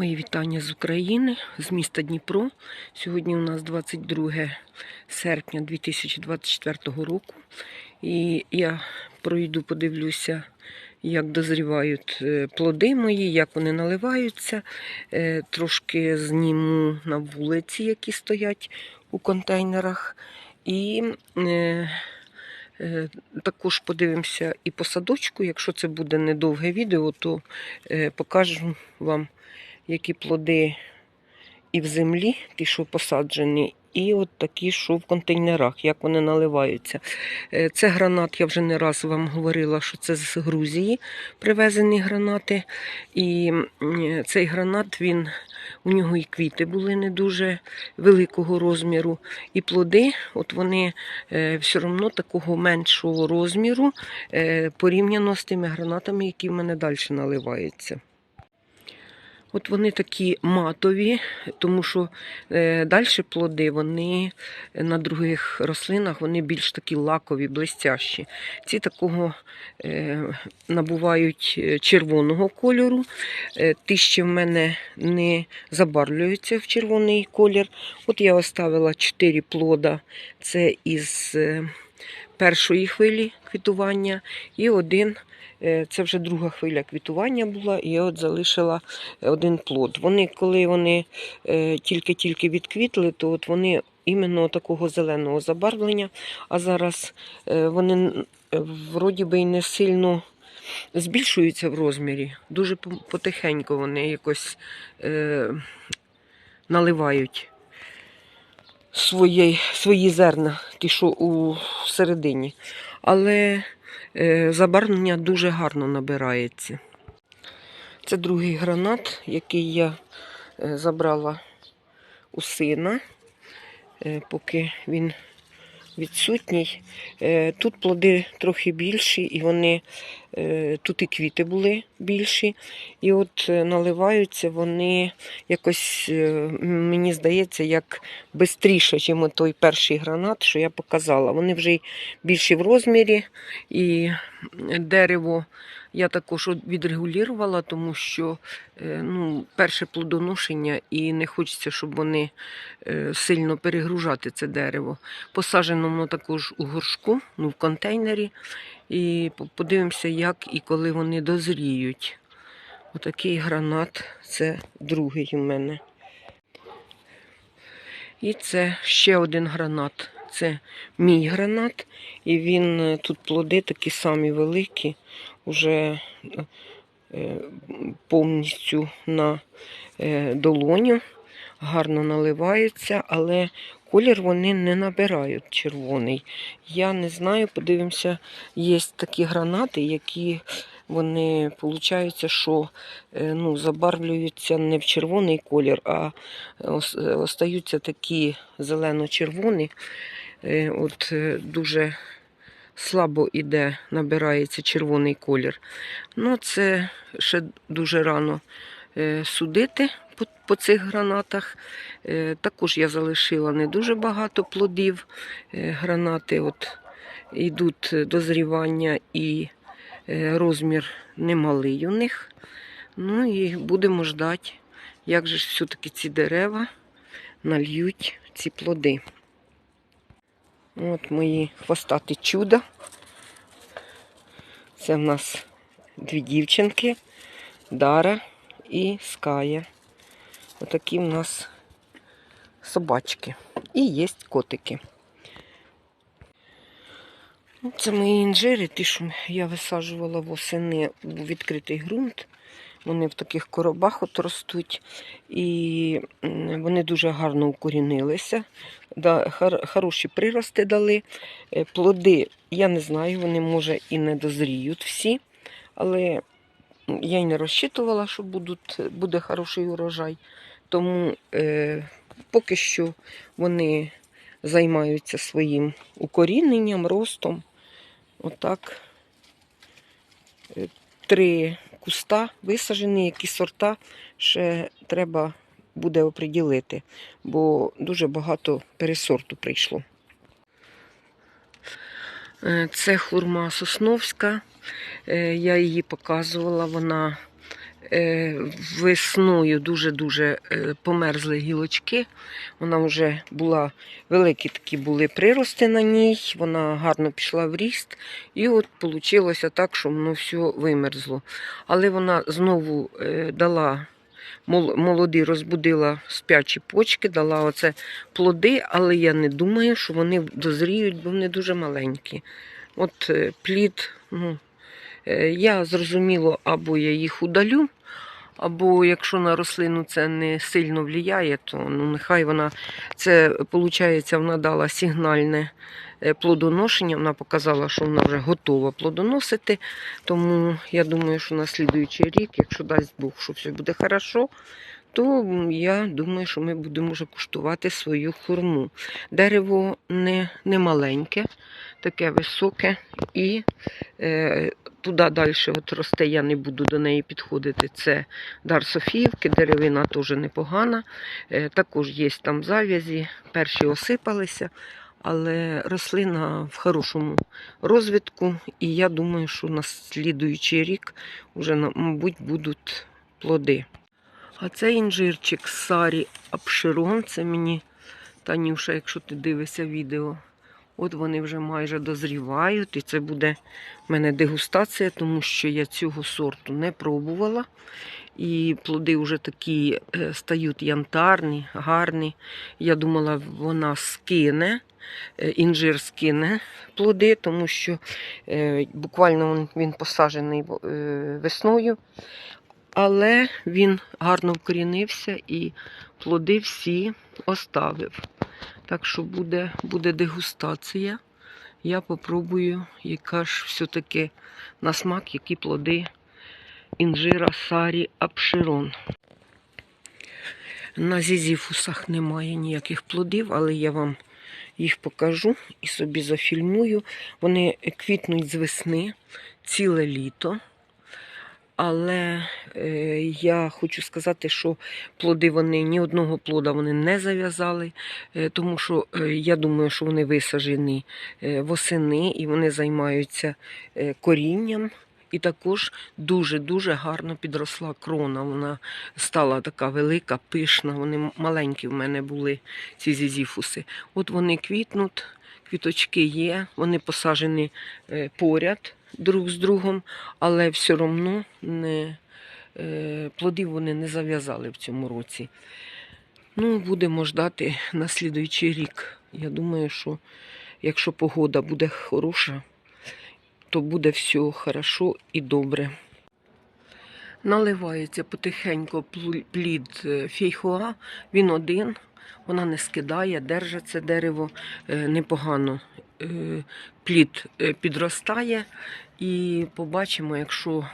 Мої вітання з України, з міста Дніпро. Сьогодні у нас 22 серпня 2024 року. І я пройду, подивлюся, як дозрівають е, плоди мої, як вони наливаються. Е, Трошки зніму на вулиці, які стоять у контейнерах. І е, також подивимося і по садочку. Якщо це буде недовге відео, то покажу вам які плоди і в землі, ті, що посаджені, і от такі, що в контейнерах, як вони наливаються. Е, Це гранат, я вже не раз вам говорила, що це з Грузії привезені гранати. І цей гранат, він, у нього і квіти були не дуже великого розміру. І плоди, от вони е, все одно такого меншого розміру е, порівняно з тими гранатами, які в мене далі наливаються. От вони такі матові, тому що е, далі плоди, вони на других рослинах вони більш такі лакові, блестящі. Ці такого е, набувають е, червоного кольору. Ті ще в мене не забарвлюються в червоний колір. От я оставила 4 плода. Це із першої хвилі квітування, і один. Е, Це вже друга хвиля квітування була, і я от залишила один плод. Вони, коли вони е, тільки-тільки відквітли, то от вони іменно такого зеленого забарвлення, а зараз е, вони е, вроді би й не сильно збільшуються в розмірі. Дуже по- потихеньку вони якось е, наливають свої, свої зерна, ті, що у середині. Але е, забарвлення дуже гарно набирається. Це другий гранат, який я е, забрала у сина, е, поки він відсутній. Е, Тут плоди трохи більші, і вони е, тут і квіти були більші. І от е, наливаються вони якось, мені здається, як швидше, ніж той перший гранат, що я показала. Вони вже більші в розмірі, і дерево я також відрегулювала, тому що е, ну, перше плодоношення і не хочеться, щоб вони е, сильно перегружати це дерево. Посаджено воно також у горшку, ну, в контейнері. І подивимося, як і коли вони дозріють. Отакий гранат це другий у мене. І це ще один гранат. Це мій гранат. І він е, тут плоди такі самі великі, уже е, повністю на е, долоню, гарно наливаються, але колір вони не набирають червоний. Я не знаю, подивимося, є такі гранати, які вони, виходить, що е, ну, забарвлюються не в червоний колір, а остаються такі зелено-червоні. От дуже слабо іде, набирається червоний колір. Ну, це ще дуже рано е, судити по, по цих гранатах. Е, Також я залишила не дуже багато плодів. Е, Гранати от йдуть дозрівання і розмір немалий у них. Ну і будемо ждати, як же все-таки ці дерева нальють ці плоди. От мої хвостаті чуда. Це в нас дві дівчинки, Дара і Ская. Отакі в нас собачки. І є котики. Це мої інжири, ті, що я висаджувала восени у відкритий ґрунт. Вони в таких коробах от ростуть. І вони дуже гарно укорінилися. Хороші прирости дали. Е, Плоди, я не знаю, вони може і не дозріють всі, але я й не розчитувала, що будуть, буде хороший урожай. Тому е, поки що вони займаються своїм укоріненням, ростом. Отак. Е, Три куста висаджені, які сорта ще треба буде оприділити, бо дуже багато пересорту прийшло. Е, Це хурма сосновська. Е, Я її показувала, вона весною дуже-дуже е, померзли гілочки. Вона вже була, великі такі були прирости на ній, вона гарно пішла в ріст. І от вийшло так, що воно все вимерзло. Але вона знову е, дала молоді, розбудила спячі почки, дала оце плоди, але я не думаю, що вони дозріють, бо вони дуже маленькі. От е, плід, ну, е, я зрозуміло, або я їх удалю, або якщо на рослину це не сильно впливає, то ну, нехай вона це, виходить, вона дала сигнальне е, плодоношення. Вона показала, що вона вже готова плодоносити. Тому я думаю, що на слідуючий рік, якщо дасть Бог, що все буде хорошо, то я думаю, що ми будемо вже куштувати свою хурму. Дерево не, не маленьке, таке високе, і е, туди далі от росте, я не буду до неї підходити. Це дар Софіївки, деревина теж непогана. Е, також є там зав'язі, перші осипалися. Але рослина в хорошому розвитку, і я думаю, що на слідуючий рік вже, мабуть, будуть плоди. А це інжирчик Сарі Апширон. Це мені, Танюша, якщо ти дивишся відео. От вони вже майже дозрівають, і це буде в мене дегустація, тому що я цього сорту не пробувала. І плоди вже такі е, стають янтарні, гарні. Я думала, вона скине, е, інжир скине плоди, тому що е, буквально він, посаджений весною. Але він гарно вкорінився і плоди всі оставив. Так що буде, буде дегустація. Я попробую, яка ж все-таки на смак, які плоди інжира Сарі Апширон. На зізіфусах немає ніяких плодів, але я вам їх покажу і собі зафільмую. Вони квітнуть з весни ціле літо. Але е, я хочу сказати, що плоди вони ні одного плода вони не зав'язали, е, тому що е, я думаю, що вони висаджені е, восени і вони займаються корінням. І також дуже-дуже гарно підросла крона. Вона стала така велика, пишна. Вони маленькі в мене були, ці зізіфуси. От вони квітнуть, квіточки є, вони посаджені е, поряд друг з другом, але все одно не, е, плодів вони не зав'язали в цьому році. Ну, будемо ждати на слідуючий рік. Я думаю, що якщо погода буде хороша, то буде все хорошо і добре. Наливається потихеньку плід е, фейхоа, він один, вона не скидає, держить це дерево е, непогано. Е, Плід е, підростає і побачимо, якщо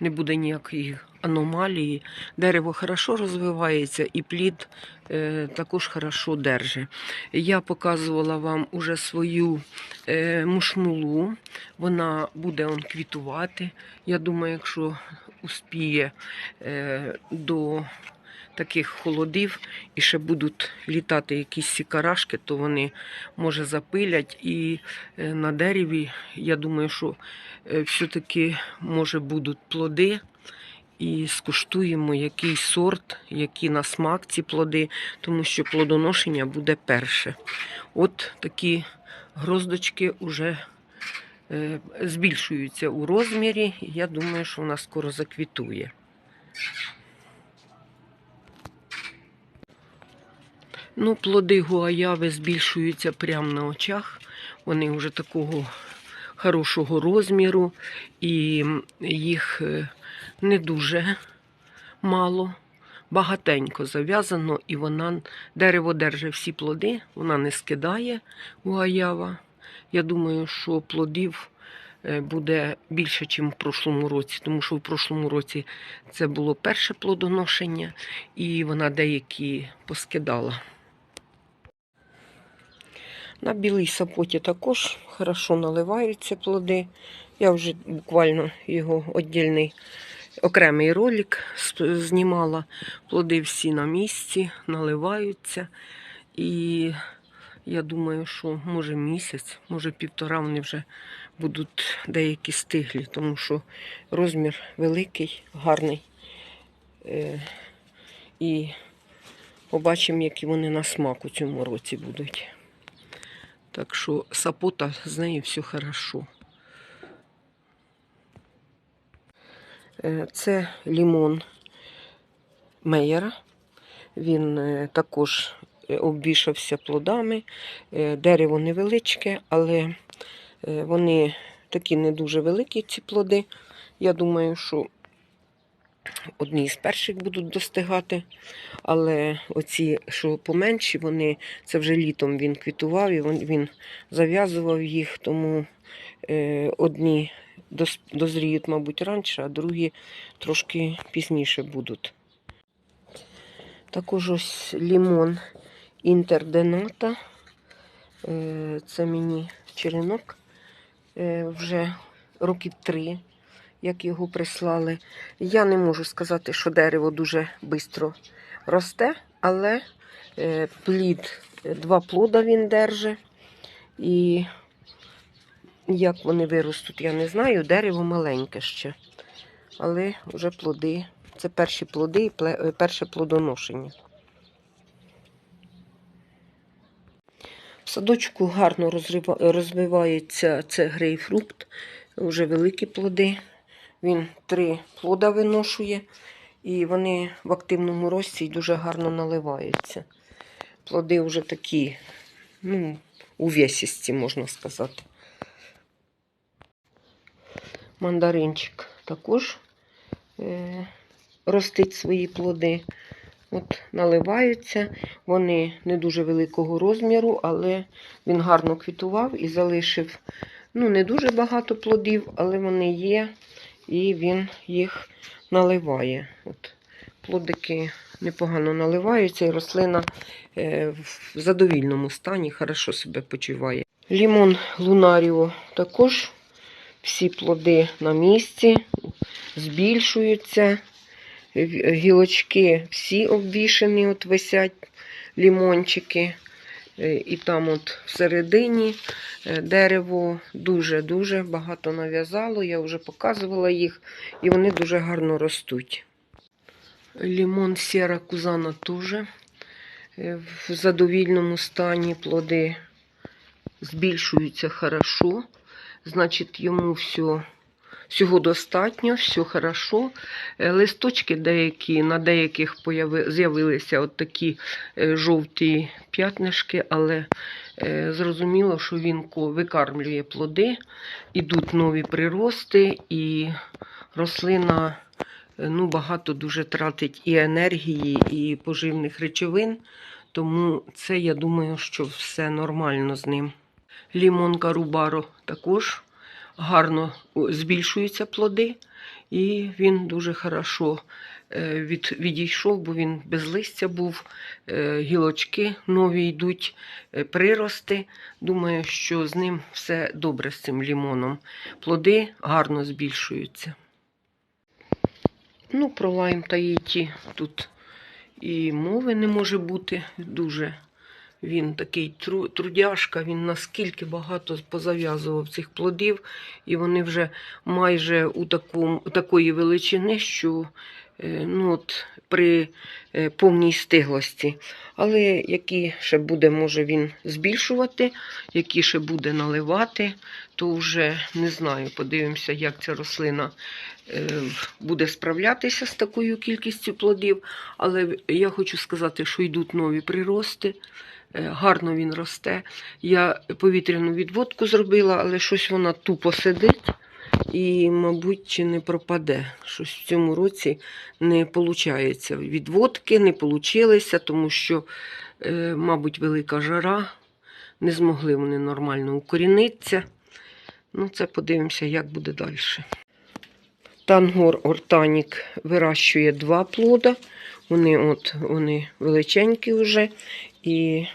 не буде ніякої аномалії, дерево хорошо розвивається і плід також хорошо держить. Я показувала вам уже свою мушмулу, вона буде он квітувати. Я думаю, якщо успіє до таких холодів і ще будуть літати якісь сікарашки, то вони може запилять. І е, на дереві, я думаю, що е, все-таки може будуть плоди. І скуштуємо який сорт, які на смак ці плоди, тому що плодоношення буде перше. От такі гроздочки вже е, збільшуються у розмірі. Я думаю, що вона скоро заквітує. Ну, плоди гуаяви збільшуються прямо на очах. Вони вже такого хорошого розміру, і їх е, не дуже мало. Багатенько зав'язано, і вона дерево держить всі плоди, вона не скидає гуаява. Я думаю, що плодів е, буде більше, ніж в прошлому році, тому що в прошлому році це було перше плодоношення, і вона деякі поскидала. На білій сапоті також хорошо наливаються плоди. Я вже буквально його віддільний окремий ролик знімала. Плоди всі на місці, наливаються. І я думаю, що може місяць, може півтора вони вже будуть деякі стиглі, тому що розмір великий, гарний. Е, і побачимо, які вони на смак у цьому році будуть. Так що сапота з нею все хорошо. Е, Це лімон Мейера. Він е, також е, обвішався плодами. Е, Дерево невеличке, але вони такі не дуже великі, ці плоди. Я думаю, що одні з перших будуть достигати. Але оці, що поменші, вони це вже літом він квітував і він, він зав'язував їх, тому е, одні дозріють, мабуть, раніше, а другі трошки пізніше будуть. Також ось лімон інтердената. Е, Це мені черенок е, вже років три, як його прислали. Я не можу сказати, що дерево дуже швидко росте, але е, плід, е, два плода він держить. І як вони виростуть, я не знаю. Дерево маленьке ще. Але вже плоди. Це перші плоди і е, перше плодоношення. В садочку гарно розвивається це грейпфрукт, вже великі плоди. Він три плода виношує, і вони в активному рості дуже гарно наливаються. Плоди вже такі, ну, увесісті, можна сказати. Мандаринчик також е, ростить свої плоди. От наливаються. Вони не дуже великого розміру, але він гарно квітував і залишив ну, не дуже багато плодів, але вони є, і він їх наливає. От, плодики непогано наливаються, і рослина е, в задовільному стані хорошо себе почуває. Лімон Лунаріо також всі плоди на місці, збільшуються. Гілочки всі обвішані, от висять лімончики. Е, І там от всередині е, дерево дуже-дуже багато нав'язало. Я вже показувала їх, і вони дуже гарно ростуть. Лімон сіра кузана теж е, в задовільному стані плоди збільшуються хорошо. Значить, йому все, всього достатньо, все хорошо. Е, Листочки деякі, на деяких з'явилися от такі е, жовті п'ятнишки, але е, зрозуміло, що він викармлює плоди, ідуть нові прирости, і рослина ну, багато дуже тратить і енергії, і поживних речовин. Тому це, я думаю, що все нормально з ним. Лімон Карубаро також гарно збільшуються плоди, і він дуже хорошо е, від, відійшов, бо він без листя був. Е, Гілочки нові йдуть, е, прирости. Думаю, що з ним все добре з цим лімоном. Плоди гарно збільшуються. Ну, про лайм та єті тут і мови не може бути дуже. Він такий тру- трудяшка, він наскільки багато позав'язував цих плодів, і вони вже майже у, такому, такої величини, що е, ну, от, при е, повній стиглості. Але які ще буде, може він збільшувати, які ще буде наливати, то вже не знаю. Подивимося, як ця рослина е, буде справлятися з такою кількістю плодів. Але я хочу сказати, що йдуть нові прирости. Е, Гарно він росте. Я повітряну відводку зробила, але щось вона тупо сидить і, мабуть, чи не пропаде. Щось в цьому році не виходить. Відводки не вийшло, тому що, е, мабуть, велика жара. Не змогли вони нормально укорінитися. Ну, це подивимося, як буде далі. Тангор Ортанік вирощує два плода. Вони от вони величенькі вже. І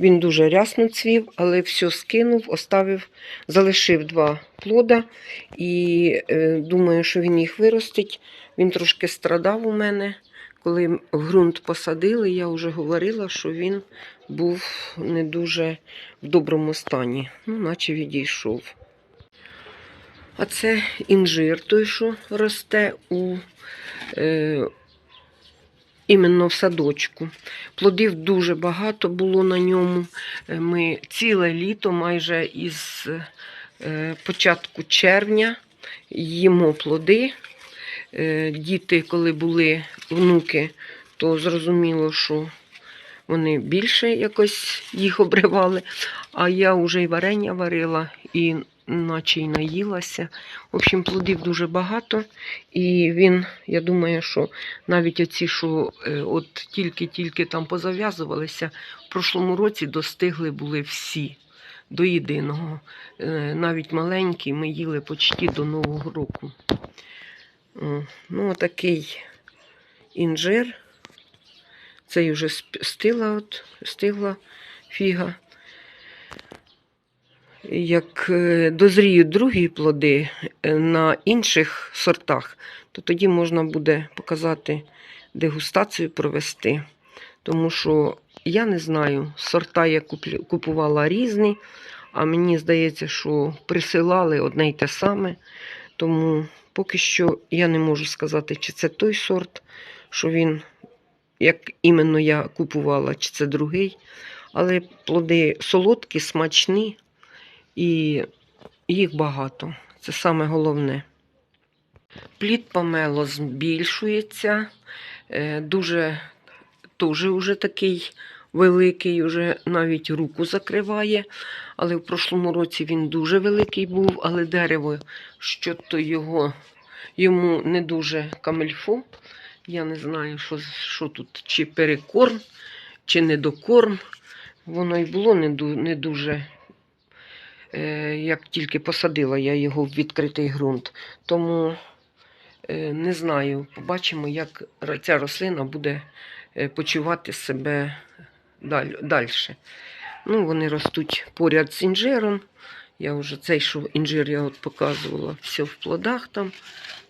він дуже рясно цвів, але все скинув, оставив, залишив два плода. І е, думаю, що він їх виростить. Він трошки страдав у мене. Коли ґрунт посадили, я вже говорила, що він був не дуже в доброму стані, ну, наче відійшов. А це інжир, той, що росте у, е, іменно в садочку. Плодів дуже багато було на ньому. Е, Ми ціле літо, майже із е, початку червня, їмо плоди. Е, Діти, коли були внуки, то зрозуміло, що вони більше якось їх обривали. А я вже і варення варила, і наче й наїлася. В общем, плодів дуже багато. І він, я думаю, що навіть оці, що е, от тільки-тільки там позав'язувалися, в прошлому році достигли були всі до єдиного. Е, Навіть маленькі ми їли почти до Нового року. Ну, отакий інжир. Цей вже стигла, от, стигла фіга. Як е, дозріють другі плоди е, на інших сортах, то тоді можна буде показати дегустацію провести. Тому що я не знаю, сорта я купувала різні, а мені здається, що присилали одне й те саме. Тому поки що я не можу сказати, чи це той сорт, що він, як іменно я купувала, чи це другий. Але плоди солодкі, смачні і їх багато. Це саме головне. Плід помело збільшується, е, дуже теж уже такий великий, уже навіть руку закриває. Але в прошлому році він дуже великий був, але дерево, що то його, йому не дуже камельфо. Я не знаю, що, що тут, чи перекорм, чи недокорм. Воно й було не, ду- не дуже, як тільки посадила я його в відкритий ґрунт. Тому е, не знаю, побачимо, як ця рослина буде е, почувати себе далі. Ну, вони ростуть поряд з інжиром. Я вже цей, що інжир я от показувала, все в плодах там,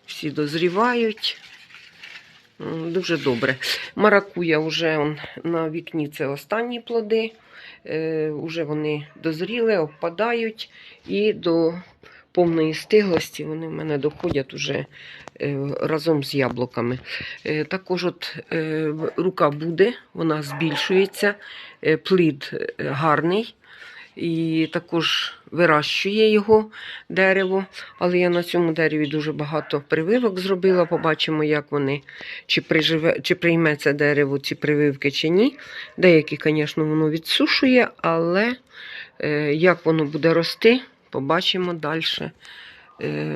всі дозрівають. Дуже добре. Маракуя вже на вікні це останні плоди. Е, уже вони дозріли, обпадають і до повної стиглості вони в мене доходять уже е, разом з яблуками. Е, також от е, рука буде, вона збільшується, е, плід е, гарний. І також вирощує його дерево. Але я на цьому дереві дуже багато прививок зробила. Побачимо, як вони, чи, приживе, чи прийме це дерево ці прививки, чи ні. Деякі, звісно, воно відсушує, але е, як воно буде рости, побачимо далі е,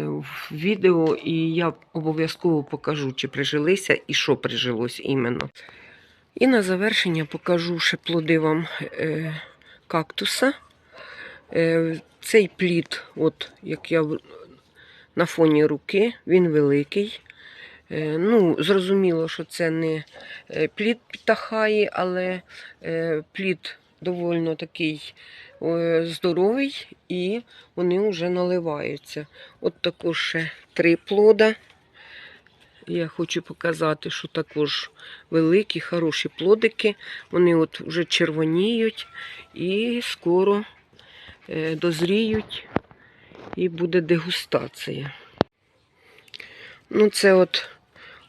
в відео. І я обов'язково покажу, чи прижилися і що прижилось іменно. І на завершення покажу ще плоди вам е, кактуса. Е, Цей плід, от як я на фоні руки, він великий. Е, Ну, зрозуміло, що це не е, плід птахаї, але плід доволі такий здоровий і вони вже наливаються. От також ще три плода. Я хочу показати, що також великі, хороші плодики. Вони от вже червоніють і скоро дозріють і буде дегустація. Ну, це от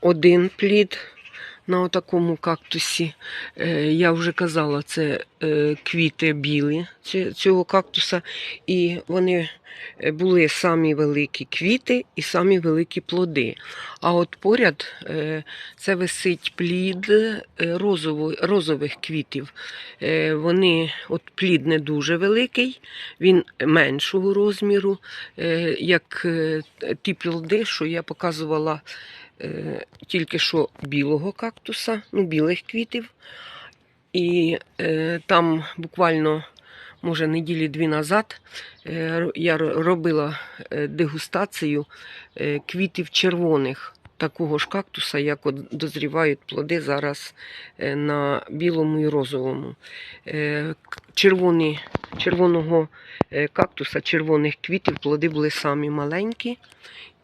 один плід на такому кактусі. Е, Я вже казала, це е, квіти білі цього кактуса. І вони е, були самі великі квіти і самі великі плоди. А от поряд це висить плід розових квітів. Вони, от плід не дуже великий, він меншого розміру, як ті плоди, що я показувала е, тільки що білого кактуса, ну, білих квітів. І е, там буквально, може, неділі дві назад е, я робила е, дегустацію е, квітів червоних. Такого ж кактуса, як от дозрівають плоди зараз е, на білому і розовому. Е, Червоні, червоного е, кактуса, червоних квітів, плоди були самі маленькі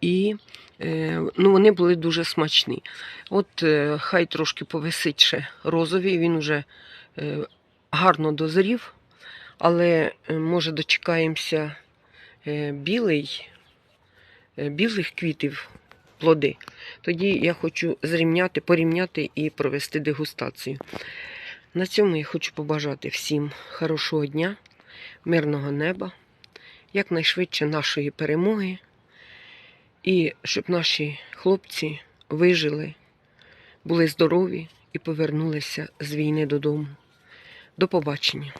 і ну, вони були дуже смачні. От е, хай трошки повисить ще розовий, він вже е, гарно дозрів, але е, може дочекаємося е, білий, е, білих квітів, плоди. Тоді я хочу зрівняти, порівняти і провести дегустацію. На цьому я хочу побажати всім хорошого дня, мирного неба, якнайшвидше нашої перемоги. І щоб наші хлопці вижили, були здорові і повернулися з війни додому. До побачення!